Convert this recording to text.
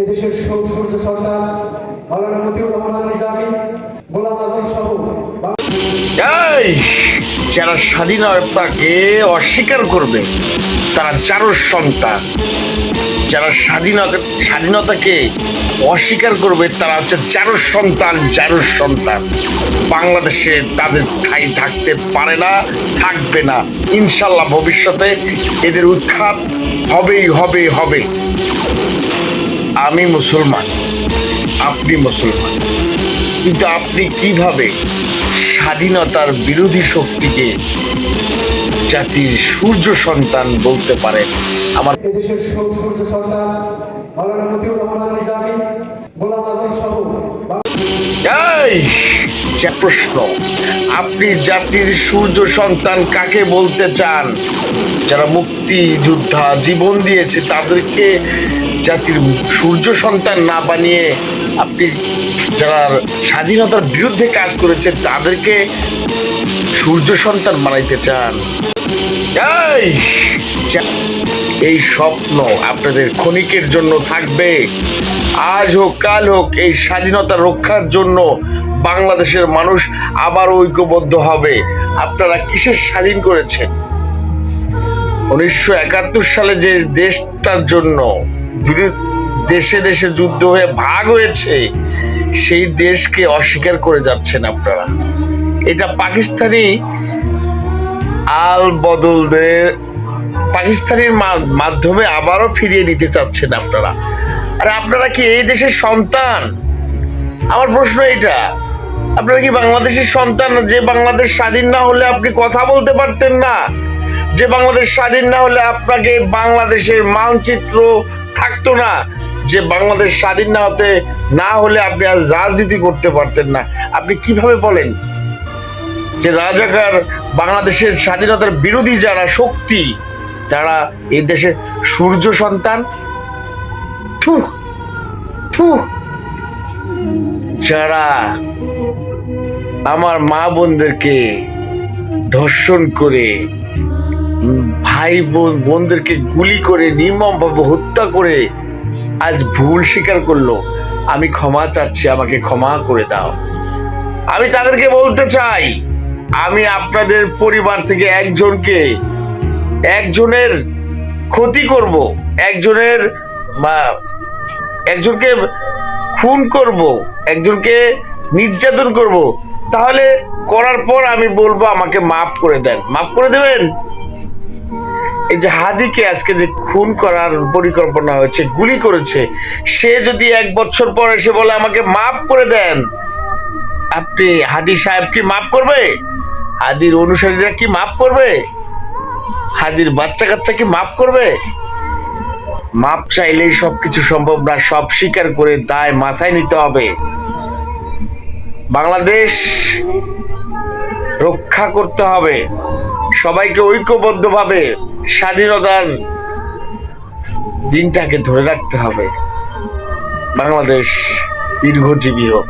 এদেশের সূর্য সরকার মতিউর রহমান নিজামী গোলাম আজম সহ যারা স্বাধীনতাকে অস্বীকার করবে তারা চারুর সন্তান। যারা স্বাধীনতা স্বাধীনতাকে অস্বীকার করবে, তারা হচ্ছে চারুর সন্তান চারুর সন্তান। বাংলাদেশে তাদের ঠাই থাকতে পারে না, থাকবে না। ইনশাল্লাহ ভবিষ্যতে এদের উৎখাত হবেই হবে হবে আমি মুসলমান, আপনি মুসলমান। কিন্তু আপনি কীভাবে স্বাধীনতার বিরোধী শক্তিকে জাতির সূর্য সন্তান বলতে পারেন। আমার এদেশের সূর্য সরকার মাওলানা মতিউর রহমান নিজামী গোলাম আজম সহ যে প্রশ্ন। আপনি জাতির সূর্য সন্তান কাকে বলতে চান? যারা মুক্তি যোদ্ধা জীবন দিয়েছে তাদেরকে জাতির সূর্য সন্তান না বানিয়ে আপনি যারা স্বাধীনতার বিরুদ্ধে কাজ করেছে তাদেরকে সূর্য সন্তান বানাইতে চান। এই স্বপ্ন আপনাদের ক্ষণিকের জন্য থাকবে। আজ হোক, কাল হোক, এই স্বাধীনতা রক্ষার জন্য বাংলাদেশের মানুষ আবার ঐক্যবদ্ধ হবে। আপনারা কিসের স্বাধীন করেছেন? উনিশশো একাত্তর সালে যে দেশটার জন্য দেশে দেশে যুদ্ধ হয়ে ভাগ হয়েছে, সেই দেশকে অস্বীকার করে যাচ্ছেন আপনারা। এটা পাকিস্তানি আল বদলদের পাকিস্তানের মাধ্যমে আবারও ফিরিয়ে নিতে চাচ্ছেন আপনারা। আর আপনারা কি এই দেশের সন্তান? আমার প্রশ্ন এটা আপনারা কি বাংলাদেশের সন্তান? যে বাংলাদেশ স্বাধীন না হলে আপনি কথা বলতে পারতেন না। যে বাংলাদেশ স্বাধীন না হলে আপনাকে বাংলাদেশের মানচিত্র থাকতো না। যে বাংলাদেশ স্বাধীন না হতে না হলে আপনি আজ রাজনীতি করতে পারতেন না। আপনি কীভাবে বলেন? যে রাজাকার বাংলাদেশের স্বাধীনতার বিরোধী যারা শক্তি, তারা এই দেশের সূর্য সন্তান। যারা আমার মা বোনদেরকে ধর্ষণ করে, ভাই বোন বোনদেরকে গুলি করে, নির্মমভাবে হত্যা করে, আজ ভুল স্বীকার করল, আমি ক্ষমা চাচ্ছি, আমাকে ক্ষমা করে দাও আমি তাদেরকে বলতে চাই আমি আপনাদের পরিবার থেকে একজনকে, একজনের ক্ষতি করব, একজনের একজনকে খুন করব, একজনকে নির্যাতন করব, তাহলে করার পর আমি বলব আমাকে মাফ করে দেন। মাফ করে দেবেন? এই যে হাদিকে আজকে যে খুন করার পরিকল্পনা হয়েছে, গুলি করেছে, সে যদি এক বছর পর এসে বলে আমাকে মাফ করে দেন, আপনি হাদি সাহেব কি মাফ করবে? হাদির অনুসারীরা কি মাফ করবে? হাদির বাচ্চা কাচ্চা কি মাফ করবে? মাপ চাইলেই সবকিছু সম্ভব না, সব স্বীকার করে দায় মাথায় নিতে হবে। বাংলাদেশ রক্ষা করতে হবে। সবাইকে ঐক্যবদ্ধভাবে স্বাধীনতার দিনটাকে ধরে রাখতে হবে। বাংলাদেশ দীর্ঘজীবী হোক।